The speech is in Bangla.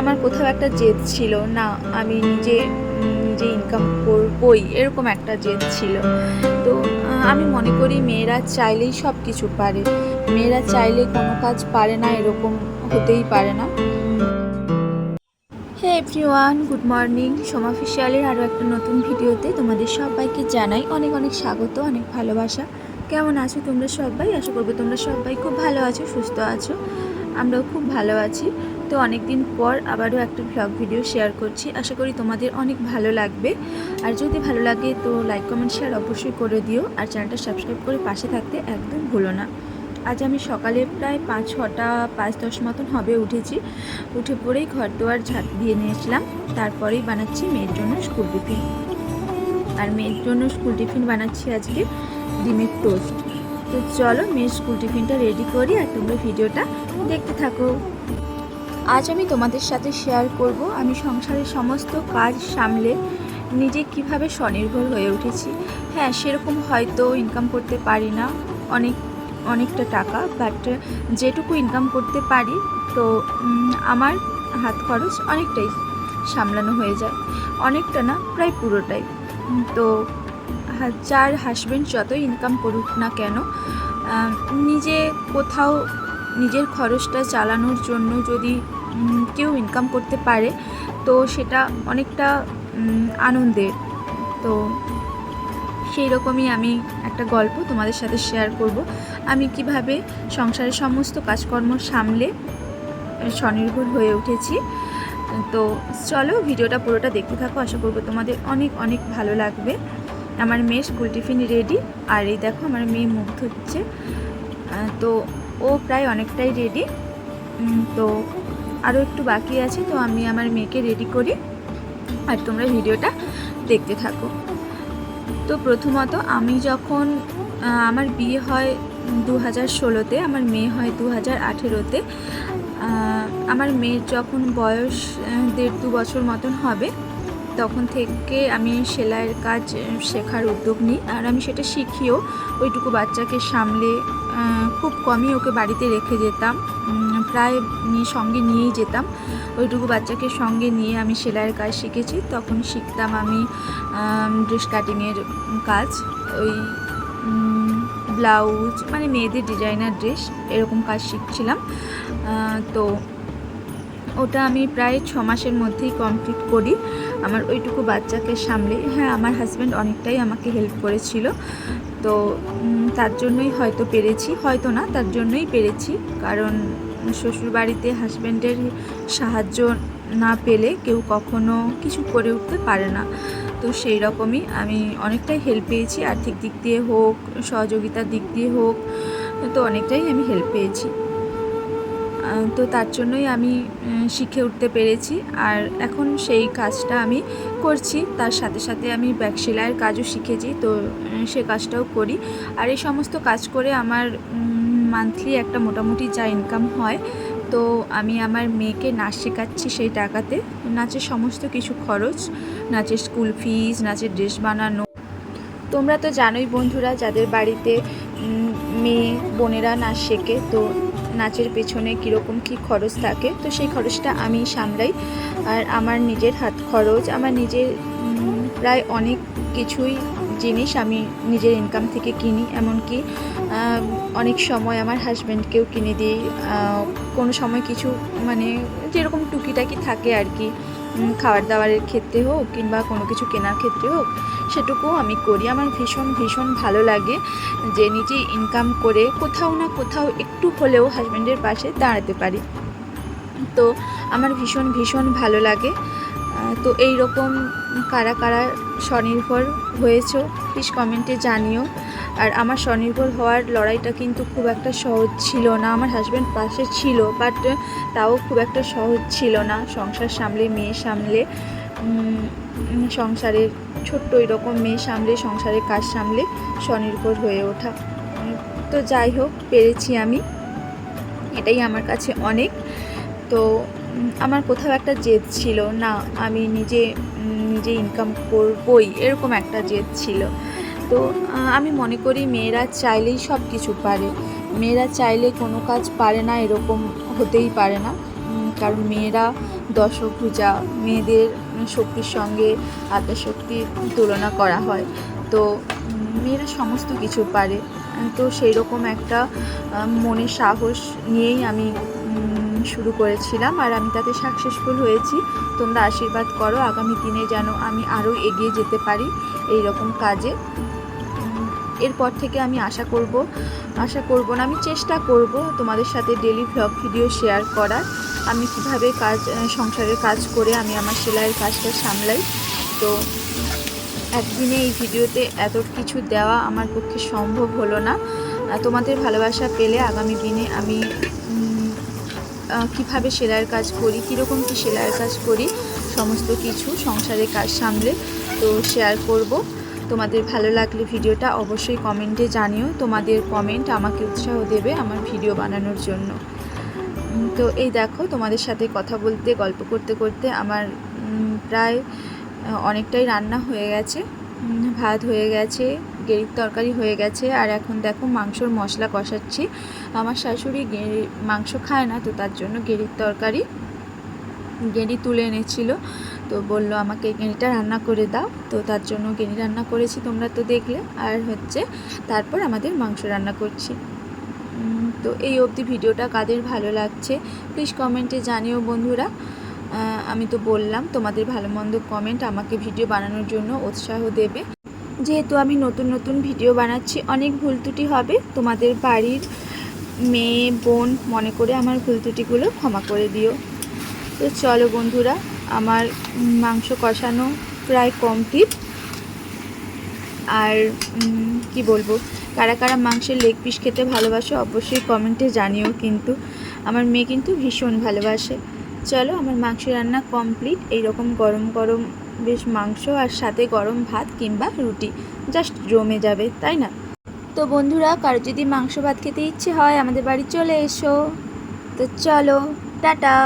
আমার কোথাও একটা জেদ ছিল। না, আমি নিজে নিজে ইনকাম করবই, এরকম একটা জেদ ছিল। তো আমি মনে করি মেয়েরা চাইলেই সব কিছু পারে। মেয়েরা চাইলে কোনো কাজ পারে না, এরকম হতেই পারে না। Hey everyone good morning Soma ফিশিয়ালের আরও একটা নতুন ভিডিওতে তোমাদের সবাইকে জানাই অনেক অনেক স্বাগত, অনেক ভালোবাসা। কেমন আছো তোমরা সবাই? আশা করব তোমরা সবাই খুব ভালো আছো, সুস্থ আছো। আমরাও খুব ভালো আছি। তো অনেক দিন পর আবারও একটা ভ্লগ ভিডিও শেয়ার করছি। আশা করি তোমাদের অনেক ভালো লাগবে। আর যদি ভালো লাগে তো লাইক কমেন্ট শেয়ার অবশ্যই করে দিও। আর চ্যানেলটা সাবস্ক্রাইব করে পাশে থাকতে একদম ভুলো না। আজ আমি সকালে প্রায় পাঁচ, ছটা, পাঁচ, দশ মতন হবে উঠেছি। উঠে পড়েই ঘর দুয়ার ঝাঁট দিয়ে নিয়েছিলাম। তারপরেই বানাচ্ছি মেয়ের জন্য স্কুল টিফিন আর মেয়ের জন্য স্কুল টিফিন বানাচ্ছি আজকে ডিমের টোস্ট তো চলো মেয়ের স্কুল টিফিনটা রেডি করি আর তোমরা ভিডিওটা দেখতে থাকো। আজ আমি তোমাদের সাথে শেয়ার করব আমি সংসারের সমস্ত কাজ সামলে নিজে কীভাবে স্বনির্ভর হয়ে উঠেছি। হ্যাঁ সেরকম হয়তো ইনকাম করতে পারি না অনেক, অনেকটা টাকা বাট যেটুকু ইনকাম করতে পারি তো আমার হাত খরচ অনেকটাই সামলানো হয়ে যায়। অনেকটা না, প্রায় পুরোটাই। তো যার হাজব্যান্ড যতই ইনকাম করুক না কেন নিজে কোথাও নিজের খরচটা চালানোর জন্য যদি কেউ ইনকাম করতে পারে, তো সেটা অনেকটা আনন্দের। তো সেই রকমই আমি একটা গল্প তোমাদের সাথে শেয়ার করব। আমি কীভাবে সংসারের সমস্ত কাজকর্ম সামলে স্বনির্ভর হয়ে উঠেছি। তো চলো ভিডিওটা পুরোটা দেখতে থাকো। আশা করব তোমাদের অনেক অনেক ভালো লাগবে। আমার মেয়ে স্কুল টিফিন রেডি আর এই দেখো আমার মেয়ে ধুচ্ছে। আহ, তো ও প্রায় অনেকটাই রেডি তো আরও একটু বাকি আছে তো আমি আমার মেয়েকে রেডি করি। আর তোমরা ভিডিওটা দেখতে থাকো। তো প্রথমত আমি যখন আমার বিয়ে হয় দু হাজার ষোলোতে আমার মেয়ে হয় দু হাজার আঠেরোতে আমার মেয়ের যখন বয়স দেড় দু বছর মতন হবে তখন থেকে আমি সেলাইয়ের কাজ শেখার উদ্যোগ নিই। আর আমি সেটা শিখিও ওইটুকু বাচ্চাকে সামলে খুব কমই ওকে বাড়িতে রেখে যেতাম। প্রায় নিয়ে সঙ্গে নিয়েই যেতাম। ওইটুকু বাচ্চাকে সঙ্গে নিয়ে আমি সেলাইয়ের কাজ শিখেছি। তখন শিখতাম আমি ড্রেস কাটিংয়ের কাজ, ওই ব্লাউজ মানে মেয়েদের ডিজাইনার ড্রেস, এরকম কাজ শিখছিলাম। তো ওটা আমি প্রায় ছ মাসের মধ্যেই কমপ্লিট করি। আমার ওইটুকু বাচ্চাকে সামলে হ্যাঁ আমার হাজব্যান্ড অনেকটাই আমাকে হেল্প করেছিল। তো তার জন্যই হয়তো পেরেছি, হয়তো না, তার জন্যই পেরেছি। কারণ, শ্বশুরবাড়িতে হাজব্যান্ডের সাহায্য না পেলে কেউ কখনো কিছু করে উঠতে পারে না। তো সেই রকমই আমি অনেকটাই হেল্প পেয়েছি, আর্থিক দিক দিয়ে হোক, সহযোগিতার দিক দিয়ে হোক, তো অনেকটাই আমি হেল্প পেয়েছি। তো তার জন্যই আমি শিখে উঠতে পেরেছি। আর এখন সেই কাজটা আমি করছি। তার সাথে সাথে আমি ব্যাগ সেলাইয়ের কাজও শিখেছি। তো সে কাজটাও করি। আর এই সমস্ত কাজ করে আমার মান্থলি একটা মোটামুটি যা ইনকাম হয়, তো আমি আমার মেয়েকে নাচ শেখাচ্ছি সেই টাকাতে। নাচের সমস্ত কিছু খরচ, নাচের স্কুল ফিজ নাচের ড্রেস বানানো। তোমরা তো জানোই বন্ধুরা, যাদের বাড়িতে মেয়ে, বোনেরা নাচ শেখে, তো নাচের পেছনে কীরকম কী খরচ থাকে, তো সেই খরচটা আমি সামলাই। আর আমার নিজের হাত খরচ, আমার নিজের প্রায় অনেক কিছুই জিনিস আমি নিজের ইনকাম থেকে কিনি। এমনকি অনেক সময় আমার হাজব্যান্ডকেও কিনে দিই। কোনো সময় কিছু মানে যেরকম টুকিটাকি থাকে আর কি। খাবার দাবারের ক্ষেত্রে হোক কিংবা কোনো কিছু কেনার ক্ষেত্রে হোক, সেটুকুও আমি করি। আমার ভীষণ ভীষণ ভালো লাগে যে নিজে ইনকাম করে কোথাও না কোথাও একটু হলেও হাজব্যান্ডের পাশে দাঁড়াতে পারি। তো আমার ভীষণ ভীষণ ভালো লাগে। তো এই রকম কারা কারা স্বনির্ভর হয়েছ প্লিজ কমেন্টে জানিও। আর আমার স্বনির্ভর হওয়ার লড়াইটা কিন্তু খুব একটা সহজ ছিল না। আমার হাজব্যান্ড পাশে ছিল বাট তাও খুব একটা সহজ ছিল না। সংসার সামলে, মেয়ে সামলে সংসারের ছোট্ট এরকম মেয়ে সামলে, সংসারের কাজ সামলে স্বনির্ভর হয়ে ওঠা। তো যাই হোক, পেরেছি আমি। এটাই আমার কাছে অনেক। তো, আমার কোথাও একটা জেদ ছিল। না, আমি নিজে নিজে ইনকাম করবই, এরকম একটা জেদ ছিল। তো আমি মনে করি মেয়েরা চাইলেই সব কিছু পারে। মেয়েরা চাইলে কোনো কাজ পারে না, এরকম হতেই পারে না। কারণ মেয়েরা দশভুজা মেয়েদের শক্তির সঙ্গে আত্মশক্তির তুলনা করা হয়। তো মেয়েরা সমস্ত কিছু পারে। তো সেই রকম একটা মনে সাহস নিয়েই আমি শুরু করেছিলাম। আর আমি তাতে সাকসেসফুল হয়েছি। তোমরা আশীর্বাদ করো, আগামী দিনে যেন আমি আরও এগিয়ে যেতে পারি এই রকম কাজে। এরপর থেকে আমি আশা করব আশা করব না, আমি চেষ্টা করব তোমাদের সাথে ডেলি ভ্লগ ভিডিও শেয়ার করার। আমি কীভাবে কাজ সংসারের কাজ করে আমি আমার সেলাইয়ের কাজটা সামলাই। তো একদিনে এই ভিডিওতে এত কিছু দেওয়া আমার পক্ষে সম্ভব হলো না। তোমাদের ভালোবাসা পেলে আগামী দিনে আমি কীভাবে সেলাইয়ের কাজ করি, কীরকম কী সেলাইয়ের কাজ করি, সমস্ত কিছু সংসারের কাজ সামলে তো শেয়ার করব। তোমাদের ভালো লাগলে ভিডিওটা অবশ্যই কমেন্টে জানিও। তোমাদের কমেন্ট আমাকে উৎসাহ দেবে আমার ভিডিও বানানোর জন্য। তো এই দেখো, তোমাদের সাথে কথা বলতে, গল্প করতে করতে আমার প্রায় অনেকটাই রান্না হয়ে গেছে। ভাত হয়ে গেছে গেরির তরকারি হয়ে গেছে, আর এখন দেখো মাংসর মশলা কষাচ্ছি। আমার শাশুড়ি মাংস খায় না, তো তার জন্য গেরির তরকারি গেঁড়ি তুলে এনেছিল। তো বলল, আমাকে গেঁড়িটা রান্না করে দাও। তো তার জন্য গেঁড়ি রান্না করেছি তোমরা তো দেখলে। আর হচ্ছে তারপর আমাদের মাংস রান্না করছি। তো এই অবধি ভিডিওটা কাদের ভালো লাগছে প্লিজ কমেন্টে জানিও বন্ধুরা। আমি তো বললাম, তোমাদের ভালো মন্দ কমেন্ট আমাকে ভিডিও বানানোর জন্য উৎসাহ দেবে। যেহেতু আমি নতুন নতুন ভিডিও বানাচ্ছি, অনেক ভুল ত্রুটি হবে। তোমাদের বাড়ির মেয়ে, বোন মনে করে আমার ভুল ত্রুটিগুলো ক্ষমা করে দিও। তো চলো বন্ধুরা আমার মাংস কষানো প্রায় কমপ্লিট আর কি বলব? কারা কারা মাংসের লেগ পিস খেতে ভালোবাসে, অবশ্যই কমেন্টে জানিও কিন্তু। আমার মেয়ে কিন্তু ভীষণ ভালোবাসে। চলো, আমার মাংস রান্না কমপ্লিট এইরকম গরম গরম বেশ মাংস আর সাথে গরম ভাত কিংবা রুটি। জাস্ট জমে যাবে, তাই না? তো বন্ধুরা, কারও যদি মাংস ভাত খেতে ইচ্ছে হয়, আমাদের বাড়ি চলে এসো। তো চলো, টাটা।